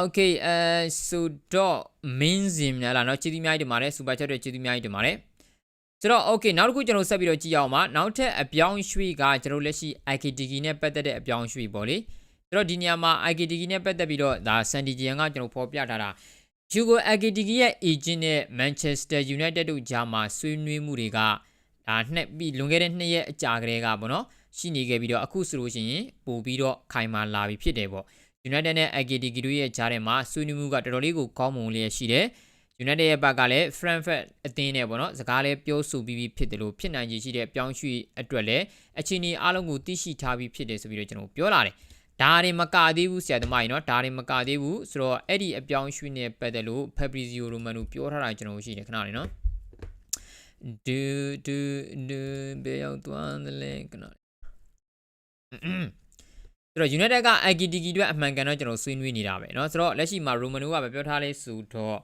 Okay အဲဆိုတော့ main စင်များလားเนาะချီးသီးများကြီးတင်ပါတယ် super chat တွေချီးသီးများကြီးတင်ပါတယ်ဆိုတော့ okay နောက်တစ်ခုကျွန်တော်ဆက်ပြီးတော့ကြည့်အောင်ပါနောက်ထပ်အပြောင်းရွှေ့ကကျွန်တော်လက်ရှိ IKTG နဲ့ပတ်သက်တဲ့အပြောင်းရွှေ့ပေါ့လေဆိုတော့ဒီနေရာမှာ IKTG နဲ့ပတ်သက်ပြီးတော့ဒါ Sandijian ကကျွန်တော်ဖော်ပြထားတာ Hugo Ekitike ရဲ့ agent နဲ့ Manchester United တို့ကြားမှာဆွေးနွေးမှုတွေကဒါနှစ်ပြီးလွန်ခဲ့တဲ့နှစ်ရက်အကြာကလေးကပေါ့နော်ရှိနေခဲ့ပြီးတော့အခုဆိုလို့ရှိရင်ပို့ပြီးတော့ခိုင်မာလာပြီဖြစ်တယ်ပေါ့ United နဲ့ Ekitike တို့ရဲ့ကြားထဲမှာဆွေးနွေးမှုကတော်တော်လေးကိုကောင်းမွန်လျက်ရှိတယ် United ရဲ့ဘက်ကလည်း Frankfurt အသင်းနဲ့ပေါ့နော်စကားလည်းပြောဆိုပြီးပြီဖြစ်တယ်လို့ဖြစ်နိုင်ခြေရှိတဲ့ပြောင်းရွှေ့အတွက်လည်းအချိန်ကြီးအားလုံးကိုသိရှိထားပြီးဖြစ်တယ်ဆိုပြီးတော့ကျွန်တော်ပြောလာတယ် ဒါတွေမကသေးဘူးဆရာသမားကြီးเนาะဒါတွေမကသေးဘူးဆိုတော့အဲ့ဒီအပြောင်းရွှေ့နဲ့ပတ်သက်လို့ Fabrizio Romano ပြောထားတာကျွန်တော်ရှိတယ်ခဏလေးเนาะဒူဒူဒူဘယ်ရောက်သွားသလဲခဏလေးဆိုတော့ United က IGTG အတွက်အမှန်ကန်တော့ကျွန်တော်ဆွေးနွေးနေတာပဲเนาะဆိုတော့လက်ရှိမှာ Romano ကပဲပြောထားလဲဆိုတော့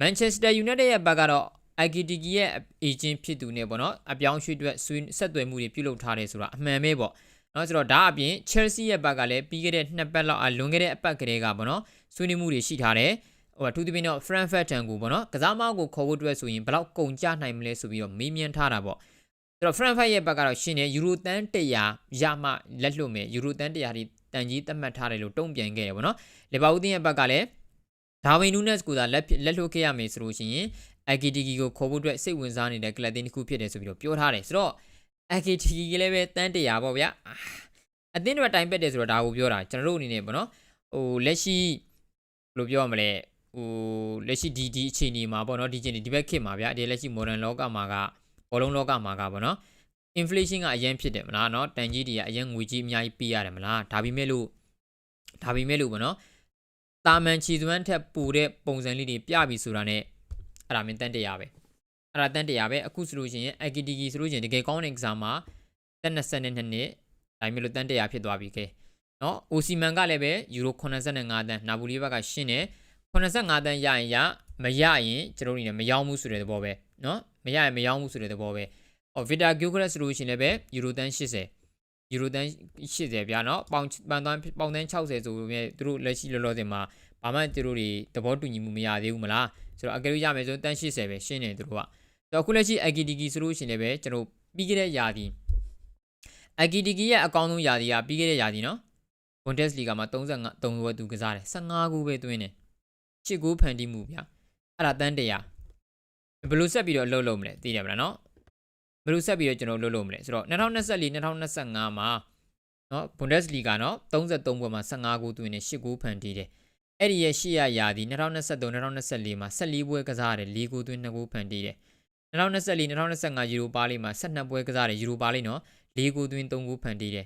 Manchester United ရဲ့ဘက်ကတော့ IGTG ရဲ့ agent ဖြစ်သူနဲ့ပေါ့နော်အပြောင်းရွှေ့အတွက်ဆွေးဆက်သွယ်မှုတွေပြုလုပ်ထားတယ်ဆိုတာအမှန်ပဲပေါ့ နော်ဆိုတော့ဒါအပြင် Chelsea ရဲ့ဘက်ကလည်းပြီးခဲ့တဲ့နှစ်ပတ်လောက်အလွန်ခဲ့တဲ့အပတ်ကလေးကပေါ့နော်ဆွေးနွေးမှုတွေရှိထားတယ်ဟိုအထူးသဖြင့်တော့ Frankfurt တန်ကိုပေါ့နော်ကစားမကိုခေါ်ဖို့အတွက်ဆိုရင်ဘယ်လောက်ကုန်ကျနိုင်မလဲဆိုပြီးတော့မေးမြန်းထားတာပေါ့ဆိုတော့ Frankfurt ရဲ့ဘက်ကတော့ရှင်းနေယူရိုတန်100ရမှလက်လွတ်မယ်ယူရိုတန်100ဒီတန်ကြီးသတ်မှတ်ထားတယ်လို့တုံ့ပြန်ခဲ့တယ်ပေါ့နော်လီဗာပူးတင်းရဲ့ဘက်ကလည်းဒါဝိန်နူးနက်စ်ကိုသာလက်လက်လွတ်ခဲ့ရမယ်ဆိုလို့ရှိရင် AKTG ကိုခေါ်ဖို့အတွက်စိတ်ဝင်စားနေတဲ့ကလပ်တင်းတစ်ခုဖြစ်တယ်ဆိုပြီးတော့ပြောထားတယ်ဆိုတော့ AKTG ကလည်းပဲတန်းတရာပေါ့ဗျာအသင်းတွေတိုင်ပက်တယ်ဆိုတော့ဒါကိုပြောတာကျွန်တော်တို့အနေနဲ့ပေါ့နော်ဟိုလက်ရှိဘယ်လိုပြောရမလဲဟိုလက်ရှိဒီဒီအခြေအနေမှာပေါ့နော်ဒီအခြေအနေဒီဘက်ခေတ်မှာဗျာဒီလက်ရှိ modern လောကမှာကဘောလုံးလောကမှာကပေါ့နော် inflation ကအရင်ဖြစ်တယ်မလားเนาะတန်ကြီးတွေကအရင်ငွေကြီးအများကြီးပေးရတယ်မလားဒါပေမဲ့လို့ဒါပေမဲ့လို့ပေါ့နော်တာမန်ချီစွမ်းထက်ပိုတဲ့ပုံစံလေးတွေပြပြီဆိုတာ ਨੇ အဲ့ဒါမင်းတန်တရားပဲ အဲ့ဒါတန်းတရားပဲအခုဆိုလို့ရှိရင် AKDG ဆိုလို့ရှိရင်တကယ်ကောင်းတဲ့ကစားမှာတက်22နှစ်ဒါမျိုးလိုတန်းတရားဖြစ်သွားပြီခဲနော်အိုစီမန်ကလည်းပဲယူရို85တန်းနာပူလီဘက်ကရှင်းတယ်85တန်းရရင်ရမရရင်ကျွန်တော်တို့နေမရောက်ဘူးဆိုတဲ့သဘောပဲနော်မရရင်မရောက်ဘူးဆိုတဲ့သဘောပဲအော်ဗီတာဂူကရက်ဆိုလို့ရှိရင်လည်းပဲယူရိုတန်း80ယူရိုတန်း80ဗျာနော်ပေါင်ပန်တန်းပေါင်တန်း60ဆိုပေမဲ့သူတို့လက်ရှိလောလောဆယ်မှာဘာမှသူတို့တွေသဘောတူညီမှုမရသေးဘူးမလားဆိုတော့အကယ်လို့ရမယ်ဆိုတန်း80ပဲရှင်းနေသူတို့က တော့အခုလက်ရှိ AKTG ဆိုလို့ရှိရင်လည်းပဲကျွန်တော်ပြီးခဲ့တဲ့ယာဒီ AKTG ရဲ့အကောင်းဆုံးယာဒီကပြီးခဲ့တဲ့ယာဒီနော် Bundesliga မှာ35 3ဝက်သူကစားတယ်15ခုပဲသွင်းတယ်8ခုဖန်တီးမှုဗျအဲ့ဒါတန်း100ဘယ်လိုဆက်ပြီးတော့အလုပ်လုပ်မလဲသိတယ်မလားနော်ဘယ်လိုဆက်ပြီးတော့ကျွန်တော်လုပ်လုပ်မလဲဆိုတော့2024 2025မှာနော် Bundesliga နော်33ပွဲမှာ15ခုသွင်းတယ်8ခုဖန်တီးတယ်အဲ့ဒီရဲ့ရှေ့ရရာဒီ2023 2024မှာ14ပွဲကစားရတယ်4ဂိုးသွင်း2ဂိုးဖန်တီးတယ် 2024 2025ယူရိုပါလိမှာ12ပွဲကစားတယ်ယူရိုပါလိနော်4ဂိုးသွင်း3ဂိုးဖန်တီးတယ်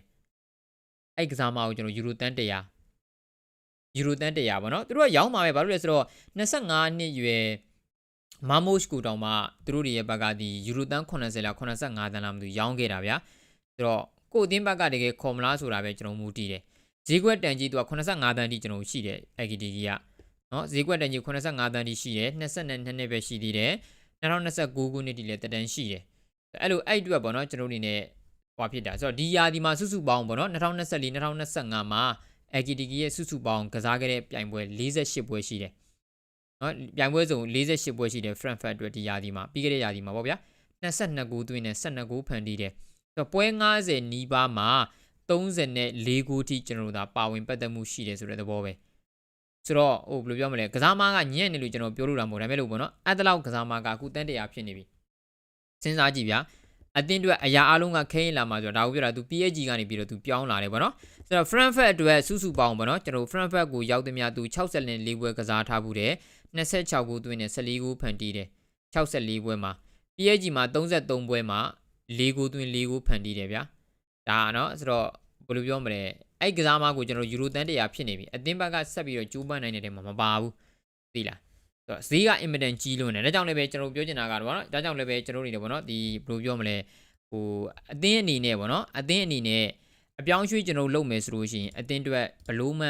အဲ့ကစားမကိုကျွန်တော်ယူရိုတန်း100ယူရိုတန်း100ပေါ့နော်သူတို့ကရောင်းပါပဲဘာလို့လဲဆိုတော့25နှစ်ရွယ်မာမို့ရှ်ကိုတောင်မှသူတို့ရဲ့ဘက်ကဒီယူရိုတန်း80လား85တန်းလားမသိဘူးရောင်းခဲ့တာဗျာဆိုတော့ကိုအသင်းဘက်ကတကယ်ခေါ်မလားဆိုတာပဲကျွန်တော်မူတည်တယ်ဈေးကွက်တန်ကြီးသူက85တန်းတိကျွန်တော်ရှိတယ် AKTG ကနော်ဈေးကွက်တန်ကြီး85တန်းတိရှိတယ်22နှစ်ပဲရှိသေးတယ် 2029ခုနှစ်တိလည်းတတန်းရှိတယ်အဲ့လိုအဲ့အတွက်ပေါ့နော်ကျွန်တော်အနေနဲ့ဟွာဖြစ်တာဆိုတော့ဒီယာဒီမှာစုစုပေါင်းပေါ့နော်2024 2025မှာ AKTG ရဲ့စုစုပေါင်းကစားခဲ့တဲ့ပြိုင်ပွဲ48ပွဲရှိတယ်နော်ပြိုင်ပွဲစုံ48ပွဲရှိတယ် Frankfurt အတွက်ဒီယာဒီမှာပြီးခဲ့တဲ့ယာဒီမှာပေါ့ဗျာ22ဂိုးသွင်းတယ်12ဂိုးဖန်တီးတယ်ဆိုတော့ပွဲ90နီးပါးမှာ34ခုထိကျွန်တော်တို့ဒါပါဝင်ပတ်သက်မှုရှိတယ်ဆိုတဲ့သဘောပဲ ဆိုတော့ဟိုဘယ်လိုပြောမလဲကစားမကညံ့နေလို့ကျွန်တော်ပြောလို့တာမဟုတ်ဒါပေမဲ့လို့ပေါ့နော်အဲ့တလောက်ကစားမကအခုတန်းတရာဖြစ်နေပြီစဉ်းစားကြည့်ဗျာအတင်းအတွက်အရာအလုံးကခင်းလာမှာဆိုတော့ဒါကိုပြောတာ तू PSG ကနေပြီးတော့ तू ပြောင်းလာတယ်ပေါ့နော်ဆိုတော့ Frankfurt အတွက်စုစုပေါင်းပေါ့နော်ကျွန်တော် Frankfurt ကိုရောက်သည်များ तू 64ပွဲကစားထားဘူးတယ်26ခုသွင်းတယ်14ခုဖန်တီးတယ်64ပွဲမှာ PSG မှာ33ပွဲမှာ4ခုသွင်း4ခုဖန်တီးတယ်ဗျာဒါနော်ဆိုတော့ဘယ်လိုပြောမလဲ အဲ့ကစားမကိုကျွန်တော်ယူရိုတန်တရာဖြစ်နေပြီအသင်းဘက်ကဆက်ပြီးတော့ကျူးပန်းနိုင်တဲ့တဲမှာမပါဘူးသိလားဆိုတော့ဈေးကအင်မတန်ကြီးလွန်းတယ်ဒါကြောင့်လည်းပဲကျွန်တော်ပြောချင်တာကတော့ဗောနော်ဒါကြောင့်လည်းပဲကျွန်တော်နေတယ်ဗောနော်ဒီဘယ်လိုပြောမလဲဟိုအသင်းအနေနဲ့ဗောနော်အသင်းအနေနဲ့အပြောင်းရွှေ့ကျွန်တော်လုပ်မယ်ဆိုလို့ရှိရင်အသင်းအတွက်ဘလို့မှ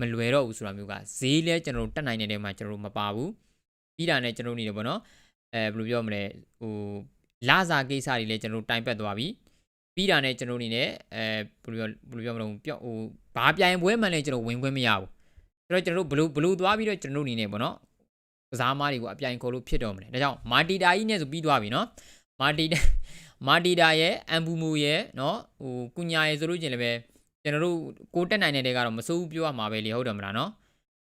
မလွယ်တော့ဘူးဆိုတာမျိုးကဈေးလဲကျွန်တော်တက်နိုင်တဲ့တဲမှာကျွန်တော်မပါဘူးပြီးတာနဲ့ကျွန်တော်နေတယ်ဗောနော်အဲဘယ်လိုပြောမလဲဟိုလာစာကိစ္စတွေလည်းကျွန်တော်တိုင်ပတ်သွားပြီ ပြီးတာနဲ့ကျွန်တော်အနေနဲ့အဲဘယ်လိုပြောဘယ်လိုပြောမလို့ပြောဟိုဘာပြိုင်ပွဲမှလည်းကျွန်တော်ဝင်ခွင့်မရဘူးဆိုတော့ကျွန်တော်တို့ဘလို့ဘလို့သွားပြီးတော့ကျွန်တော်အနေနဲ့ပေါ့နော်ကစားမားတွေကိုအပြိုင်ခေါ်လို့ဖြစ်တော့မလဲဒါကြောင့်မာတီတာကြီးနဲ့ဆိုပြီးသွားပြီနော်မာတီတာမာတီတာရဲ့အမ်ဘူမူရဲ့နော်ဟိုကုညာရဲ့ဆိုလို့ချင်းလည်းပဲကျွန်တော်တို့ကိုတက်နိုင်တဲ့တဲကတော့မစိုးဘူးပြောရမှာပဲလေဟုတ်တယ်မလားနော်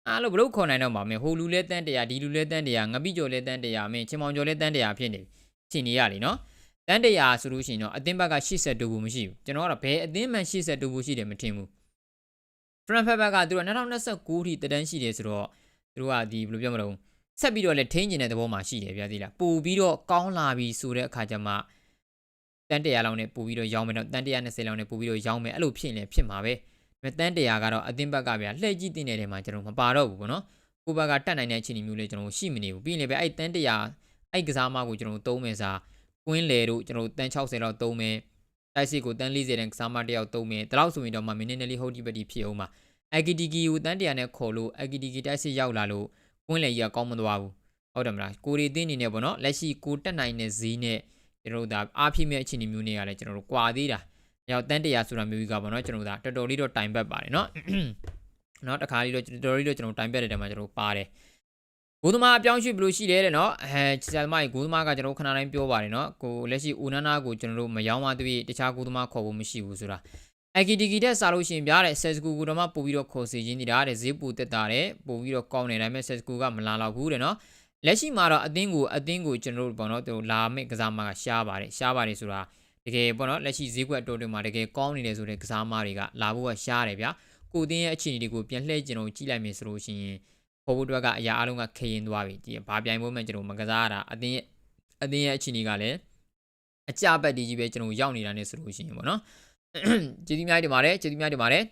အားလို့ဘလို့ခေါ်နိုင်တော့မှာမင်းဟိုလူလဲတန်းတရာဒီလူလဲတန်းတရာငပိကျော်လဲတန်းတရာမင်းချင်းမောင်ကျော်လဲတန်းတရာဖြစ်နေပြီချင်နေရလीနော် တန်းတရာဆိုလို့ရှိရင်တော့အသင်းဘက်က82ဘူးမရှိဘူးကျွန်တော်ကတော့ဘယ်အသင်းမှ82ဘူးရှိတယ်မထင်ဘူး front back ကသူတို့2029ထိတတန်းရှိတယ်ဆိုတော့သူတို့ကဒီဘယ်လိုပြောမလို့ဆက်ပြီးတော့လဲထိန်းကျင်တဲ့သဘောမှာရှိတယ်ဗျာသီလားပို့ပြီးတော့ကောင်းလာပြီဆိုတဲ့အခါကျမှတန်းတရာလောက်နဲ့ပို့ပြီးတော့ရောင်းမယ်တော့တန်း120လောက်နဲ့ပို့ပြီးတော့ရောင်းမယ်အဲ့လိုဖြစ်ရင်လည်းဖြစ်မှာပဲဒါပေမဲ့တန်းတရာကတော့အသင်းဘက်ကဗျာလှည့်ကြည့်တင်တဲ့နေရာမှာကျွန်တော်မပါတော့ဘူးပေါ့နော်ကိုဘက်ကတက်နိုင်တဲ့အခြေအနေမျိုးလေးကျွန်တော်ရှိမနေဘူးပြီးရင်လည်းပဲအဲ့တန်းတရာအဲ့ကစားမကိုကျွန်တော်သုံးမယ်စား ကွင်းလေတို့ကျွန်တော်တို့တန်60လောက်သုံးမယ်တိုက်စစ်ကိုတန်40တန်ကစားမတယောက်သုံးမယ်ဒါလောက်ဆိုရင်တော့မှမင်းနဲ့လေးဟုတ်ဒီပတိဖြစ်အောင်ပါအဂီဒီဂီကိုတန်တရာနဲ့ခေါ်လို့အဂီဒီဂီတိုက်စစ်ရောက်လာလို့ကွင်းလေကြီးကကောင်းမသွားဘူးဟုတ်တယ်မလားကိုရီတင်းနေနဲ့ပေါ့နော်လက်ရှိကိုတက်နိုင်တဲ့ဈေးနဲ့ကျွန်တော်တို့ဒါအားဖြည့်မဲ့အခြေအနေမျိုးတွေကလည်းကျွန်တော်တို့ကွာသေးတာရောက်တန်တရာဆိုတာမျိုးကြီးကပေါ့နော်ကျွန်တော်တို့ဒါတော်တော်လေးတော့တိုင်ပတ်ပါတယ်နော်နောက်တစ်ခါလေးတော့တော်တော်လေးတော့ကျွန်တော်တိုင်ပတ်တဲ့တည်းမှာကျွန်တော်တို့ပါတယ် ဂိုးသမားအပြောင်းရွှေ့ဘယ်လိုရှိလဲတဲ့နော်အဲချီဆာသမားကြီးဂိုးသမားကကျွန်တော်ခဏတိုင်းပြောပါတယ်နော်ကိုလက်ရှိဦးနန်းနာကိုကျွန်တော်တို့မယောင်းမသွေးတခြားဂိုးသမားခေါ်ဖို့မရှိဘူးဆိုတာအကီဒီကီတက်စားလို့ရှင်ပြတဲ့ဆက်စကူကတော့မှပို့ပြီးတော့ခေါ်စီရင်းနေတာတဲ့ဈေးပူတက်တာတဲ့ပို့ပြီးတော့ကောင်းနေတယ်မဲ့ဆက်စကူကမလာတော့ဘူးတဲ့နော်လက်ရှိမှာတော့အသင်းကိုအသင်းကိုကျွန်တော်တို့ပေါ့နော်သူလာမယ့်ကစားမကရှားပါတယ်ရှားပါတယ်ဆိုတာတကယ်ပေါ့နော်လက်ရှိဈေးကွက်တော်တွေမှာတကယ်ကောင်းနေတယ်ဆိုတဲ့ကစားမတွေကလာဖို့ကရှားတယ်ဗျာကိုသင်းရဲ့အခြေအနေတွေကိုပြန်လှည့်ကျင်တော့ကြည့်လိုက်မယ်ဆိုလို့ရှိရင် ပေါ်ဖို့အတွက်ကအရာအလုံးကခရင်သွားပြီဒီဘာပြိုင်ဖို့မှကျွန်တော်မကစားရတာအသင်းရဲ့အသင်းရဲ့အခြေအနေကလည်းအကြပတ်ဒီကြီးပဲကျွန်တော်ရောက်နေတာနဲ့ဆိုလို့ရှိရင်ပေါ့နော်ကျေးဇူးများတင်ပါတယ်ကျေးဇူးများတင်ပါတယ်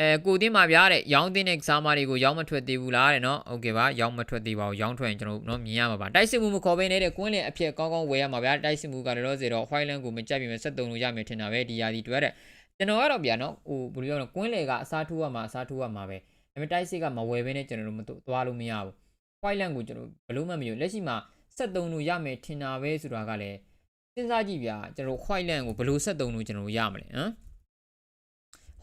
အဲကိုတင်းမှာဗျာတဲ့ရောင်းတင်းတဲ့ကစားမတွေကိုရောင်းမထွက်သေးဘူးလားတဲ့နော်โอเคပါရောင်းမထွက်သေးပါဘူးရောင်းထွက်ရင်ကျွန်တော်တို့နော်မြင်ရမှာပါတိုက်စစ်မှုမခေါ်ဘဲနေတဲ့ကွင်းလင်အဖြစ်ကောင်းကောင်းဝယ်ရမှာဗျာတိုက်စစ်မှုကလည်းတော့စေတော့ white land ကိုမကြက်ပြီးမှဆက်တုံလို့ရမယ်ထင်တာပဲဒီယာဒီတွေ့တဲ့ကျွန်တော်ကတော့ဗျာနော်ဟိုဘယ်လိုပြောလဲကွင်းလေကအစားထိုးရမှာအစားထိုးရမှာပဲ ဒါပေမဲ့တိုက်စစ်ကမဝယ်ဘဲနဲ့ကျွန်တော်တို့မသွားလို့မရဘူး white land ကိုကျွန်တော်ဘလို့မှမယူလက်ရှိမှာဆက်တုံလို့ရမယ်ထင်တာပဲဆိုတာကလည်းစဉ်းစားကြည့်ဗျာကျွန်တော် white land ကိုဘလို့ဆက်တုံလို့ကျွန်တော်ရမှာလဲဟမ်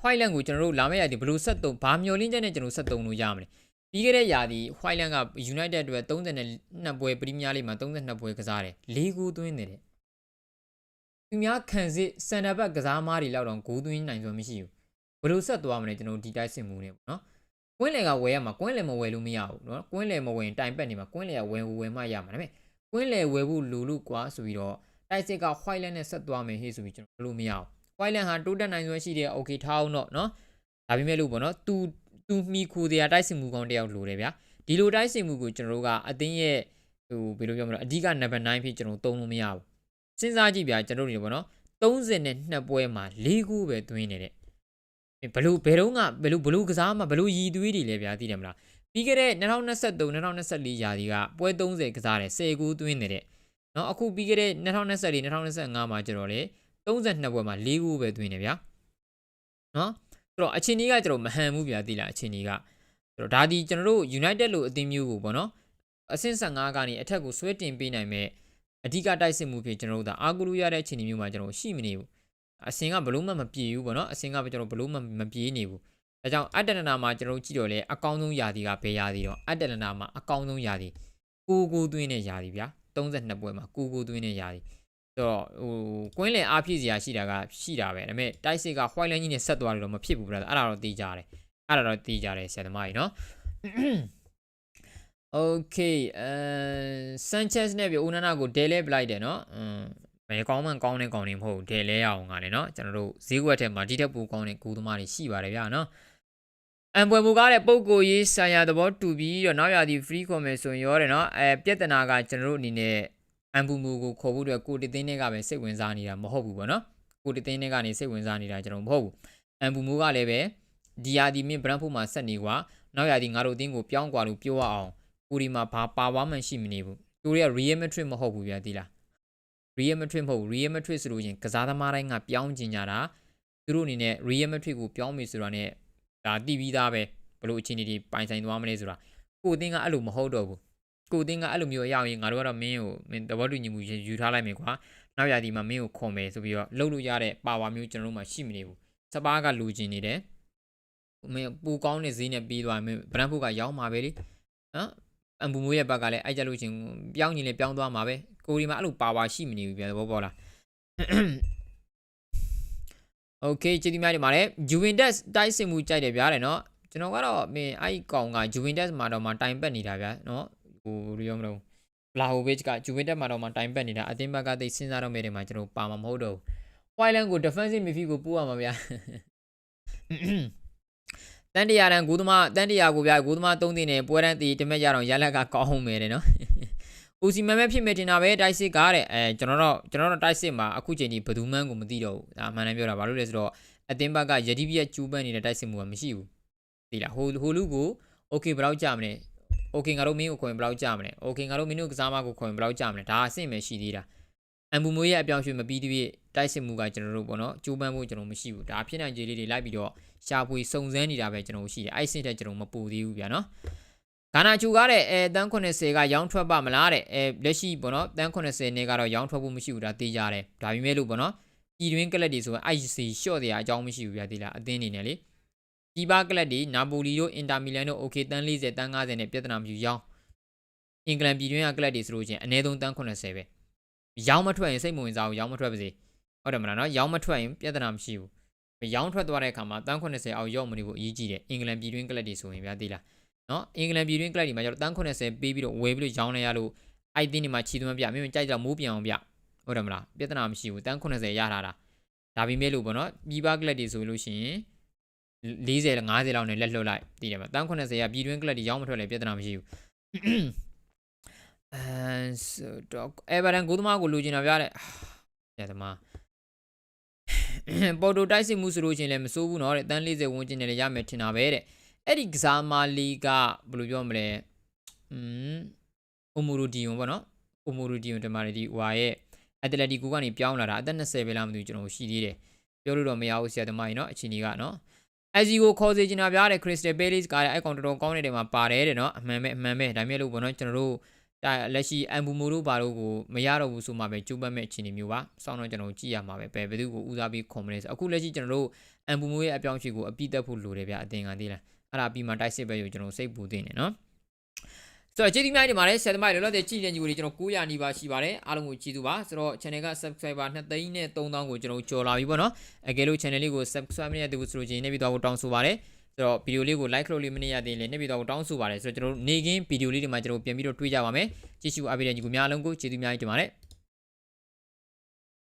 white land ကိုကျွန်တော်တို့လာမယ့်ရာဒီဘယ်လိုဆက်သုံးဘာမျောလင်းချက်နဲ့ကျွန်တော်ဆက်သုံးလို့ရမလဲပြီးခဲ့တဲ့ရာဒီ white land က united အတွက်32ပွဲပရီးမီးယားလိမှာ32ပွဲကစားတယ်၄ဂိုးသွင်းနေတယ်သူများခံစစ်စန်တာဘက်ကစားမားတွေလောက်တော့ဂိုးသွင်းနိုင်စွမ်းမရှိဘူးဘယ်လိုဆက်သွားမလဲကျွန်တော်ဒီတိုက်စစ်မှုနေပေါ့နော် ကွင်းလေကဝယ်ရမှာကွင်းလေမဝယ်လို့မရဘူးเนาะကွင်းလေမဝယ်ရင်တိုင်ပက်နေမှာကွင်းလေကဝယ်ဝယ်မှရမှာဒါပေမဲ့ကွင်းလေဝယ်ဖို့လူလူကွာဆိုပြီးတော့တိုက်စစ်က white land နဲ့ဆက်သွားမယ်ဟေ့ဆိုပြီးကျွန်တော်ဘယ်လိုမရဘူး white land ဟာတိုးတက်နိုင်စွမ်းရှိတယ် okay ထားအောင်တော့เนาะဒါပေမဲ့လို့ပေါ့နော် तू तू မိခူတရားတိုက်စင်မှုကောင်းတယောက်လိုတယ်ဗျာဒီလိုတိုက်စင်မှုကိုကျွန်တော်တို့ကအတင်းရဲ့ဟိုဘယ်လိုပြောမလဲအဓိက number 9ဖြစ်ကျွန်တော်သုံးလို့မရဘူးစဉ်းစားကြည့်ဗျာကျွန်တော်တို့နေပေါ့နော်32ပွဲမှာ၄ခုပဲသွင်းနေတဲ့ ဘလို့ဘယ်တော့ကဘလို့ဘလို့ကစားမှာဘလို့ရည်သွေးတွေလဲဗျာသိတယ်မလားပြီးခဲ့တဲ့2023 2024ရာသီကပွဲ30ကစားတယ်10ခုသွင်းနေတဲ့เนาะအခုပြီးခဲ့တဲ့2024 2025မှာကျတော့လေ32ပွဲမှာ4ခုပဲသွင်းတယ်ဗျာเนาะဆိုတော့အချင်းကြီးကကျွန်တော်မဟန်ဘူးဗျာသိလားအချင်းကြီးကဆိုတော့ဒါဒီကျွန်တော်တို့ United လို့အသင်းမျိုးကိုပေါ့နော်အဆင့်15ကနေအထက်ကိုဆွဲတင်ပေးနိုင်မဲ့အဓိကတိုက်စစ်မှုဖြစ်ကျွန်တော်တို့ဒါအာကူလူရတဲ့အခြေအနေမျိုးမှာကျွန်တော်ရှိမနေဘူး အစင်ကဘလို့မှမပြေဘူးပေါ့နော်အစင်ကကျွန်တော်ဘလို့မှမပြေနေဘူးဒါကြောင့်အတ္တလနာမှာကျွန်တော်ကြည့်တော့လေအကောင်းဆုံးယာဒီကဘယ်ယာဒီတော့အတ္တလနာမှာအကောင်းဆုံးယာဒီကိုကိုသွင်းတဲ့ယာဒီဗျာ32ပွဲမှာကိုကိုသွင်းတဲ့ယာဒီဆိုတော့ဟိုကွင်းလင်အားပြည့်စရာရှိတာကရှိတာပဲဒါပေမဲ့တိုက်စစ်က white line ကြီးနဲ့ဆက်သွားတယ်တော့မဖြစ်ဘူးဗျာအဲ့ဒါတော့သိကြတယ်အဲ့ဒါတော့သိကြတယ်ဆရာသမားကြီးနော် Okay အဲဆန်ချက်စ်နဲ့ပြဦးနနာကိုဒဲလဲပလိုက်တယ်နော်อืม ဘယ်ကောင်းမှကောင်းတဲ့ကောင်းနေမဟုတ်ဒဲလဲအောင်ကလည်းနော်ကျွန်တော်တို့ဈေးကွက်ထဲမှာဒီထက်ပိုကောင်းတဲ့ကိုသမားတွေရှိပါတယ်ဗျာနော်အံပွဲမူကားတဲ့ပုံကိုရေးဆိုင်ရာသဘောတူပြီးတော့နောက်ရသည် free comment ဆိုရင်ရောတယ်နော်အဲပြဿနာကကျွန်တော်တို့အနေနဲ့အန်ပူမူကိုခေါ်ဖို့အတွက်ကိုတသိန်းတွေကပဲစိတ်ဝင်စားနေတာမဟုတ်ဘူးပေါ့နော်ကိုတသိန်းတွေကနေစိတ်ဝင်စားနေတာကျွန်တော်မဟုတ်ဘူးအန်ပူမူကလည်းပဲဒီယာဒီမင်းဘရန်ဖို့မှာဆက်နေကွာနောက်ယာဒီငါတို့အတင်းကိုပြောင်းကွာလို့ပြောရအောင်ကိုဒီမှာဘာပါဝါမှရှိမနေဘူးသူတွေက real metric မဟုတ်ဘူးဗျာဒီလား real metric မဟုတ်ဘူး real metric ဆိုလို့ရင်ကစားသမားတိုင်းကပြောင်းကျင်ကြတာသူတို့အနေနဲ့ real metric ကိုပြောင်းပြီဆိုတာနဲ့ဒါတည်ပြီးသားပဲဘလို့အခြေအနေတွေပိုင်ဆိုင်သွားမလဲဆိုတာကိုအတင်းကအဲ့လိုမဟုတ်တော့ဘူးကိုအတင်းကအဲ့လိုမျိုးရအောင်ရင်ငါတို့ကတော့မင်းကိုမင်းသဘောတူညီမှုယူထားလိုက်မယ်ကွာနောက်ရာဒီမှာမင်းကိုခွန်မယ်ဆိုပြီးတော့လှုပ်လို့ရတဲ့ပါဝါမျိုးကျွန်တော်တို့မှရှိမနေဘူးစပါးကလူကျင်နေတယ်မင်းပူကောင်းတဲ့ဈေးနဲ့ပြီးသွားမင်းဗရန်ဖုကရောင်းမှာပဲလေနော် အမ်ဘူမိုးရဲ့ဘက်ကလည်းအိုက်ကြလို့ချင်းပြောင်းရင်လည်းပြောင်းသွားမှာပဲကိုရီမှာအဲ့လိုပါဝါရှိမနေဘူးပြန်သဘောပေါက်လား Okay ကျေးဇူးများတင်ပါတယ် Juventus တိုက်စစ်မှုကြိုက်တယ်ဗျာတဲ့နော်ကျွန်တော်ကတော့မင်းအဲ့ကောင်က Juventus မှာတော့မှတိုင်ပတ်နေတာဗျာနော်ဟိုရောမလို့ Vlahovic က Juventus မှာတော့မှတိုင်ပတ်နေတာအသင်းဘက်ကသိစဉ်းစားတော့မဲ့တယ်မှာကျွန်တော်ပါမှာမဟုတ်တော့ဘူး Hoyland ကို defensive midfield ကိုပို့ရမှာဗျာ တန်တရာတန်ဂိုးသမားတန်တရာကိုဗျာဂိုးသမား၃သိန်းနဲ့ပွဲတန်းတီတမက်ရအောင်ရလက်ကကောင်းမယ်တဲ့နော်။ဦးစီမန်ပဲဖြစ်မယ်တင်တာပဲတိုက်စစ်ကားတဲ့အဲကျွန်တော်တော့ကျွန်တော်တော့တိုက်စစ်မှာအခုချိန်ဒီဘယ်သူမှန်းကိုမသိတော့ဘူး။ဒါအမှန်တမ်းပြောတာဘာလို့လဲဆိုတော့အသင်းဘက်ကယတိပြက်ကျူးပန်းနေတဲ့တိုက်စစ်မှုကမရှိဘူး။သိလားဟိုဟိုလူကို okay ဘယ်လောက်ကြာမလဲ။ okay ငါတို့မင်းကိုခွင်ဘယ်လောက်ကြာမလဲ။ okay ငါတို့မင်းတို့ကစားမကိုခွင်ဘယ်လောက်ကြာမလဲ။ဒါအဆင့်ပဲရှိသေးတာ။အမ်ဘူမိုရဲ့အပြောင်းရွှေ့မပြီးသေးပြည့်တိုက်စစ်မှုကကျွန်တော်တို့ပေါ့နော်ကျူးပန်းဖို့ကျွန်တော်မရှိဘူး။ဒါဖြစ်နိုင်ခြေလေးတွေလိုက်ပြီးတော့ ရှာဖွေစုံစမ်းနေတာပဲကျွန်တော်ရှိတယ်။အဲ့စင့်တဲ့ကျွန်တော်မပူသေးဘူးဗျာနော်။ဂါနာချူကားတဲ့အဲတန်း80ကရောင်းထွက်ပါမလားတဲ့အဲလက်ရှိပေါ့နော်တန်း80နဲ့ကတော့ရောင်းထွက်ဖို့မရှိဘူးဒါသိကြတယ်ဒါပေမဲ့လို့ပေါ့နော်ပြည်တွင်းကလပ်တွေဆိုရင် IC ရှော့တဲ့အကြောင်းမရှိဘူးဗျာဒီလားအသင်းနေနဲ့လေဒီပါကလပ်တွေနာပိုလီတို့အင်တာမီလန်တို့ OK တန်း40တန်း90နဲ့ပြဿနာမရှိရောင်းအင်္ဂလန်ပြည်တွင်းကကလပ်တွေဆိုလို့ချင်းအနည်းဆုံးတန်း80ပဲရောင်းမထွက်ရင်စိတ်မဝင်စားဘူးရောင်းမထွက်ပါစေဟုတ်တယ်မလားနော်ရောင်းမထွက်ရင်ပြဿနာမရှိဘူး ရောင်းထွက်သွားတဲ့အခါမှာတန်း80အောက်ရောက်မနေဘူးအရေးကြီးတယ်အင်္ဂလန်ပြည်တွင်းကလပ်တွေဆိုရင်ဗျာဒီလားနော်အင်္ဂလန်ပြည်တွင်းကလပ်ဒီမှာကျတော့တန်း80ပေးပြီးတော့ဝယ်ပြီးတော့ရောင်းနေရလို့အိုက်တင်းဒီမှာခြေသွင်းပြမင်းကြိုက်ကြမိုးပြန်အောင်ပြဟုတ်တယ်မလားပြဿနာမရှိဘူးတန်း80ရထားတာဒါပေမဲ့လို့ပေါ့နော်ပြည်ပကလပ်တွေဆိုလို့ရှိရင်40 50လောက်နဲ့လက်လွတ်လိုက်တည်တယ်မလားတန်း80ရပြည်တွင်းကလပ်တွေရောင်းမထွက်လေပြဿနာမရှိဘူးအဲဆိုတော့အေဗာရန်ကိုသမားကိုလိုချင်တာပြတဲ့ရသမား ပေါ်တိုတိုက်စစ်မှုဆိုလို့ချင်းလည်းမစိုးဘူးเนาะတဲ့တန်း40ဝန်းကျင်နဲ့လည်းရမယ်ထင်တာပဲတဲ့ အဲ့ဒီကစားမလီကဘယ်လိုပြောမလဲอืมအိုမိုရိုဒီယွန်ပေါ့နော်အိုမိုရိုဒီယွန်တမာရီဒီဟွာရဲ့အက်တလက်တီကိုကနေပြောင်းလာတာအသက်20ပဲလားမသိဘူးကျွန်တော်ရှိသေးတယ်ပြောလို့တော့မရဘူးဆရာသမားကြီးเนาะအချင်းကြီးကเนาะအဇီကိုခေါ်စေချင်တာပြားတဲ့ခရစ်စတယ်ပေးလစ်ကလည်းအကောင်တော်တော်ကောင်းတဲ့နေရာမှာပါတယ်တဲ့เนาะအမှန်ပဲအမှန်ပဲဒါမျိုးလို့ပေါ့နော်ကျွန်တော်တို့ဒါ လက်ရှိအမ်ဘူမိုတို့ဘာလို့ကိုမရတော့ဘူးဆိုမှပဲကျူးပတ်မဲ့အခြေအနေမျိုးပါစောင်းတော့ကျွန်တော်ကြည့်ရမှာပဲဘယ်ဘယ်သူကိုဦးစားပေးခွန်မလဲဆိုအခုလက်ရှိကျွန်တော်တို့အမ်ဘူမိုရဲ့အပြောင်းအရွှေ့ကိုအပိတက်ဖို့လိုတယ်ဗျအတင်ကသေးလားအဲ့ဒါပြီးမှတိုက်စစ်ပဲယူကျွန်တော်စိတ်ပူသိနေနော်ဆိုတော့ကျေးဇူးများတင်ပါတယ်ဆရာသမားတွေလောလောဆယ်ကြည့်နေကြပြီကျွန်တော်900နီးပါးရှိပါတယ်အားလုံးကိုကျေးဇူးပါဆိုတော့ channel က subscriber 2သိန်းနဲ့3000ကိုကျွန်တော်ကြော်လာပြီပေါ့နော်အကယ်လို့ channel လေးကို subscribe မရသေးဘူးဆိုလို့ချင်းနေပြီးတော့တောင်းဆိုပါတယ် ဆိုတော့ဗီဒီယိုလေးကို like လုပ်လို့မနေရသေးရင်လည်းနေပြီးတော့တောင်းဆိုပါတယ်ဆိုတော့ကျွန်တော်နေကင်းဗီဒီယိုလေးတွေမှာကျွန်တော်ပြန်ပြီးတော့တွေ့ကြပါမယ်ကြည့်ရှုအားပေးတဲ့ညီကိုများအားလုံးကိုကျေးဇူးများတင်ပါတယ်